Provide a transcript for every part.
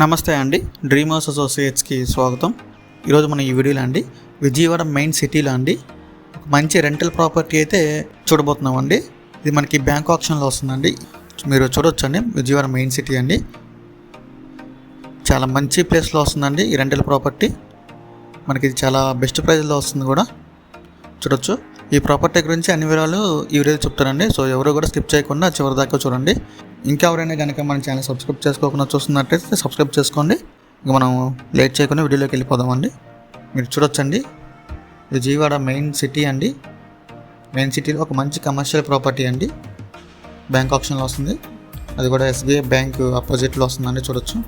నమస్తే అండి డ్రీమర్స్ అసోసియేట్స్కి స్వాగతం. ఈరోజు మనం ఈ వీడియోలో అండి విజయవాడ మెయిన్ సిటీలో అండి ఒక మంచి రెంటల్ ప్రాపర్టీ అయితే చూడబోతున్నాం అండి ఇది మనకి బ్యాంక్ ఆప్షన్లో వస్తుందండి. మీరు చూడొచ్చు అండి విజయవాడ మెయిన్ సిటీ అండి. చాలా మంచి ప్లేస్లో వస్తుందండి ఈ రెంటల్ ప్రాపర్టీ. మనకి ఇది చాలా బెస్ట్ ప్రైజ్లో వస్తుంది కూడా. చూడొచ్చు. ఈ ప్రాపర్టీ గురించి అన్ని వివరాలు ఈ వీడియో చెప్తారండి సో ఎవరు కూడా స్కిప్ చేయకుండా చివరి దాకా చూడండి. ఇంకా ఎవరైనా కనుక మన ఛానల్ సబ్స్క్రైబ్ చేసుకోకుండా చూస్తున్నట్టయితే సబ్స్క్రైబ్ చేసుకోండి. ఇక మనం లేట్ చేయకుండా వీడియోలోకి వెళ్ళిపోదామండి. మీరు చూడొచ్చండి. విజయవాడ మెయిన్ సిటీ అండి. మెయిన్ సిటీలో ఒక మంచి కమర్షియల్ ప్రాపర్టీ అండి. బ్యాంక్ ఆప్షన్లో వస్తుంది. అది కూడా ఎస్బీఐ బ్యాంక్ ఆపోజిట్లో వస్తుందండి. చూడొచ్చు.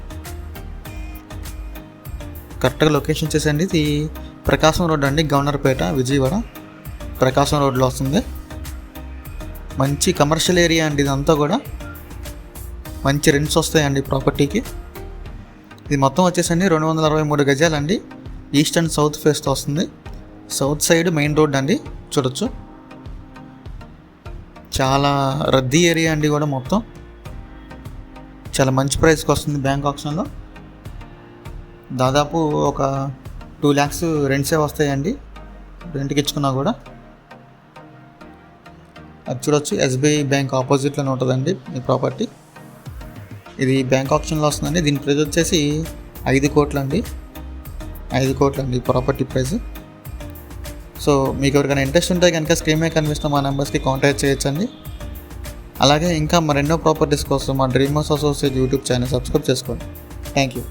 కరెక్ట్గా లొకేషన్ చేసేయండి. ఇది ప్రకాశం రోడ్ అండి. గవర్నర్పేట విజయవాడ. ప్రకాశం రోడ్లో వస్తుంది. మంచి కమర్షియల్ ఏరియా అండి ఇదంతా కూడా. మంచి రెంట్స్ వస్తాయండి ప్రాపర్టీకి ఇది మొత్తం వచ్చేసండి రెండు వందల అరవై మూడు గజాలండి. ఈస్ట్ అండ్ సౌత్ ఫేస్తో వస్తుంది. సౌత్ సైడ్ మెయిన్ రోడ్ అండి చూడొచ్చు. చాలా రద్దీ ఏరియా అండి కూడా మొత్తం. చాలా మంచి ప్రైస్కి వస్తుంది బ్యాంక్ ఆప్షన్లో దాదాపు ఒక టూ ల్యాక్స్ రెంట్సే వస్తాయండి. రెంట్కి ఇచ్చుకున్నా కూడా. అది చూడొచ్చు. ఎస్బీఐ బ్యాంక్ ఆపోజిట్లోనే ఉంటుందండి ఈ ప్రాపర్టీ ఇది బ్యాంక్ ఆప్షన్లో వస్తుందండి. దీని ప్రైజ్ వచ్చేసి ఐదు కోట్లు అండి ఐదు కోట్లు అండి ప్రాపర్టీ ప్రైస్ సో మీకు ఎవరికైనా ఇంట్రెస్ట్ ఉంటే కనుక స్క్రీన్ మీద కనిపిస్తున్న మా నెంబర్స్కి కాంటాక్ట్ చేయొచ్చండి. అలాగే ఇంకా మరెన్నో ప్రాపర్టీస్ కోసం మా dreamers associate YouTube channel subscribe చేసుకోండి. Thank you